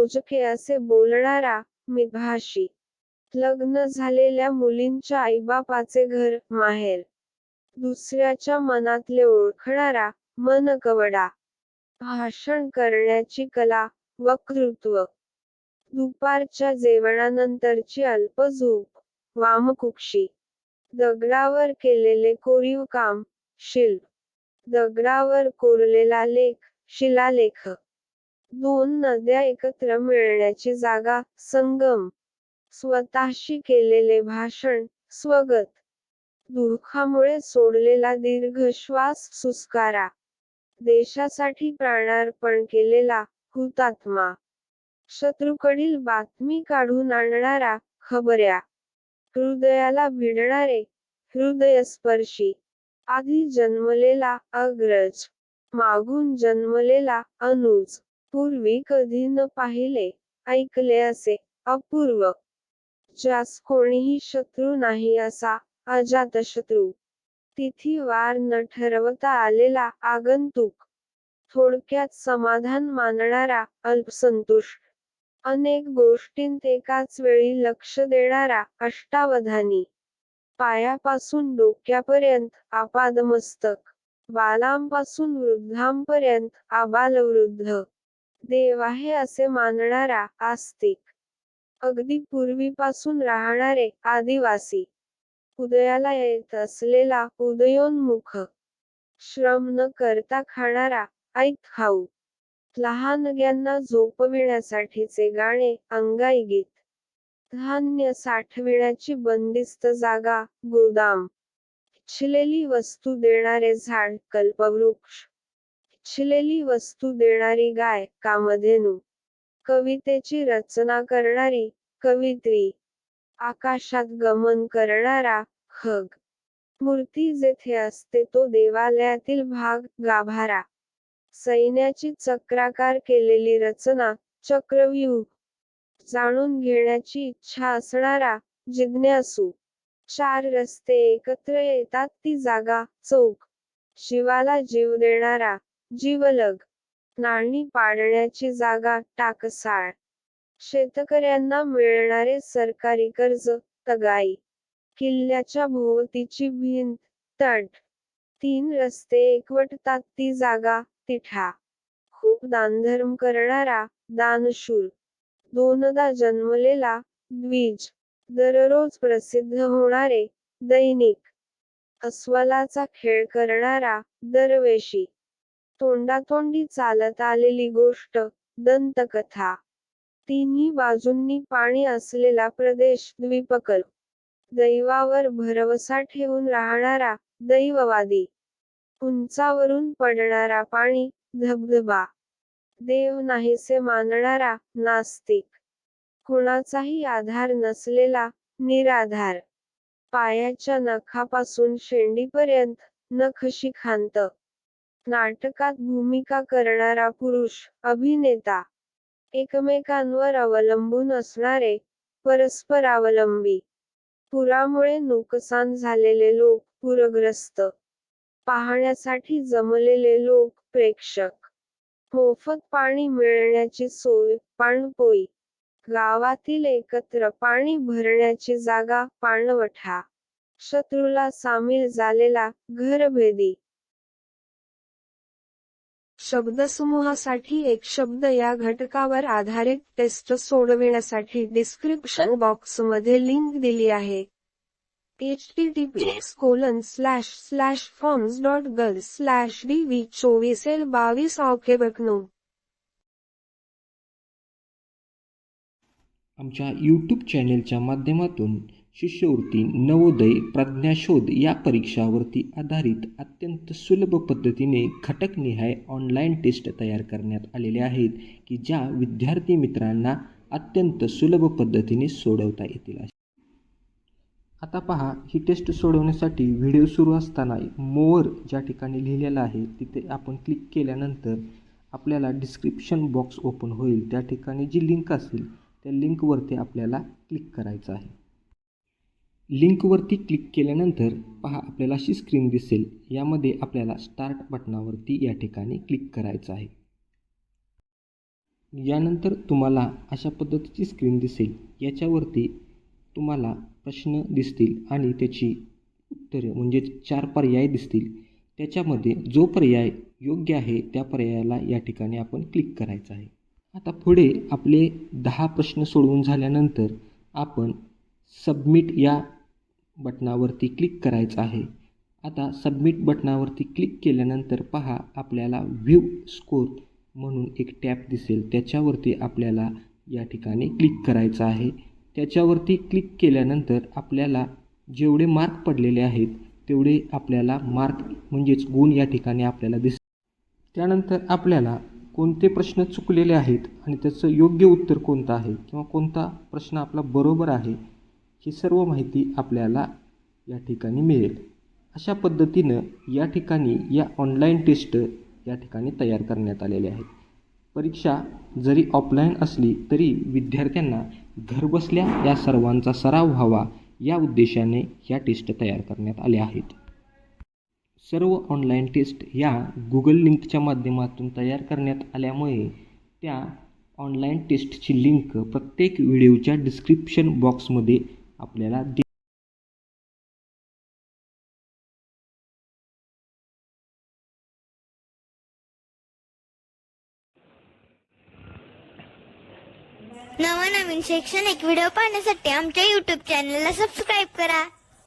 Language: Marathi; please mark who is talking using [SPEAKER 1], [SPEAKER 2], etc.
[SPEAKER 1] मोजके असे बोलणारा मितभाषी लग्न झालेल्या मुलींच्या आईबापाचे घर माहेर. दुसऱ्याच्या मनातले ओळखणारा मनकवडा. भाषण करण्याची कला वक्तृत्व. दुपारच्या जेवणानंतरची अल्प झोप वामकुक्षी. दगडावर केलेले कोरीव काम शिल्प. दगडावर कोरलेला लेख शिलालेख. दोन नद्या एकत्र मिळण्याची जागा संगम. स्वतःशी केलेले भाषण स्वगत. दुःखामुळे सोडलेला दीर्घ श्वास सुस्कारा. देशासाठी प्राणार्पण केलेला हुतात्मा. शत्रूकडील बातमी काढून आणणारा खबऱ्या. हृदयाला भिडणारे हृदयस्पर्शी. आधी जन्मलेला अग्रज. मागून जन्मलेला अनुज. पूर्वी कधी न पाहिले ऐकले असे अपूर्व. ज्यास कोणीही शत्रू नाही असा अजातशत्रू. तिथी वार न ठरवता आलेला आगंतुक. थोडक्यात समाधान मानणारा अल्पसंतुष्ट. अनेक गोष्टींत एकाच वेळी लक्ष देणारा अष्टावधानी. पायापासून डोक्यापर्यंत आपादमस्तक. बालांपासून वृद्धांपर्यंत आबालवृद्ध. देव आहे असे मानणारा आस्तिक. अगदी पूर्वीपासून राहणारे आदिवासी. उदयाला येत असलेला उदयोन्मुख. श्रम न करता खाणारा ऐक खाऊ लहानग्यांना झोपविण्यासाठीचे गाणे अंगाई गीत. धान्य साठविण्याची बंदिस्त जागा गोदाम. इच्छिलेली वस्तू देणारे झाड कल्पवृक्ष. इच्छिलेली वस्तू देणारी गाय कामधेनू. कवितेची रचना करणारी कवित्री. आकाशात गमन करणारा खग. मूर्ती जेथे असते तो देवालयातील भाग गाभारा. सैन्याची चक्राकार केलेली रचना चक्रव्यूह. जाणून घेण्याची इच्छा असणारा जिज्ञासू. चार रस्ते एकत्र येतात ती जागा चौक. शिवाला जीव देणारा जीवलग नाणी पाडण्याची जागा टाकसाळ. शेतकऱ्यांना मिळणारे सरकारी कर्ज तगाई. किल्ल्याच्या भोवतीची भिंत तट. तीन रस्ते एकवटतात ती जागा तिठा. खूप दानधर्म करणारा दानशूर. दोनदा जन्मलेला द्विज. दररोज प्रसिद्ध होणारे दैनिक. अस्वलाचा खेळ करणारा दरवेशी. तोंडातोंडी चालत आलेली गोष्ट दंतकथा. तिन्ही बाजूंनी पाणी असलेला प्रदेश द्वीपकल. दैवावर भरवसा ठेवून राहणारा दैववादी. उंचावरून पडणारा पाणी धबधबा. देव नाहीसे मानणारा नास्तिक. कुणाचाही आधार नसलेला निराधार. पायाच्या नखापासून शेंडीपर्यंत नखशिखांत नाटकात भूमिका करणारा पुरुष अभिनेता. एकमेकांवर अवलंबून असणारे परस्परावलंबी पुरामुळे नुकसान झालेले लोक पूरग्रस्त. पाहण्यासाठी जमलेले लोक प्रेक्षक. मोफत पाणी मिळण्याची सोय पाणपोई. गावातील एकत्र पाणी भरण्याची जागा पाणवठा. शत्रूला सामील झालेला घरभेदी. शब्दसमूहासाठी एक शब्द या घटकावर आधारित टेस्ट सोडविण्यासाठी डिस्क्रिप्शन बॉक्समध्ये लिंक दिली आहे. https colon slash slash forms dot gle slash D V चोवीस एल बावीस ऑके बकनो
[SPEAKER 2] आमच्या यूट्यूब चॅनेलच्या माध्यमातून शिष्यवृत्ती नवोदय प्रज्ञाशोध या परीक्षावरती आधारित अत्यंत सुलभ पद्धतीने घटकनिहाय ऑनलाईन टेस्ट तयार करण्यात आलेले आहेत की ज्या विद्यार्थी मित्रांना अत्यंत सुलभ पद्धतीने सोडवता येतील. आता पहा ही टेस्ट सोडवण्यासाठी व्हिडिओ सुरू असताना मोअर ज्या ठिकाणी लिहिलेलं आहे तिथे आपण क्लिक केल्यानंतर आपल्याला डिस्क्रिप्शन बॉक्स ओपन होईल. त्या ठिकाणी जी लिंक असेल त्या लिंकवरती आपल्याला क्लिक करायचं आहे. लिंकवरती क्लिक केल्यानंतर पहा आपल्याला अशी स्क्रीन दिसेल. यामध्ये आपल्याला स्टार्ट बटनावरती या ठिकाणी क्लिक करायचं आहे. यानंतर तुम्हाला अशा पद्धतीची स्क्रीन दिसेल. याच्यावरती तुम्हाला प्रश्न दिसतील आणि त्याची उत्तरे म्हणजे चार पर्याय दिसतील. त्याच्यामध्ये जो पर्याय योग्य आहे त्या पर्यायाला या ठिकाणी आपण क्लिक करायचं आहे. आता पुढे आपले दहा प्रश्न सोडवून झाल्यानंतर आपण सबमिट या बटनावरती क्लिक करायचं आहे. आता सबमिट बटनावरती क्लिक केल्यानंतर पहा आपल्याला व्ह्यू स्कोर म्हणून एक टॅब दिसेल. त्याच्यावरती आपल्याला या ठिकाणी क्लिक करायचं आहे. त्याच्यावरती क्लिक केल्यानंतर आपल्याला जेवढे मार्क पडलेले आहेत तेवढे आपल्याला मार्क म्हणजेच गुण या ठिकाणी आपल्याला दिस त्यानंतर आपल्याला कोणते प्रश्न चुकलेले आहेत आणि त्याचं योग्य उत्तर कोणतं आहे? किंवा कोणता प्रश्न आपला बरोबर आहे? ही सर्व माहिती आपल्याला या ठिकाणी मिळेल. अशा पद्धतीनं या ठिकाणी या ऑनलाईन टेस्ट या ठिकाणी तयार करण्यात आलेले आहेत. परीक्षा जरी ऑफलाईन असली तरी विद्यार्थ्यांना घरबसल्या या सर्वांचा सराव व्हावा या उद्देशाने या टेस्ट तयार करण्यात आल्या आहेत. सर्व ऑनलाईन टेस्ट या गुगल लिंकच्या माध्यमातून तयार करण्यात आल्यामुळे त्या ऑनलाईन टेस्टची लिंक प्रत्येक व्हिडिओच्या डिस्क्रिप्शन बॉक्समध्ये आपल्याला दि
[SPEAKER 3] नवनवीन शैक्षणिक व्हिडिओ पाहण्यासाठी आमच्या यूट्यूब चॅनलला सबस्क्राईब करा.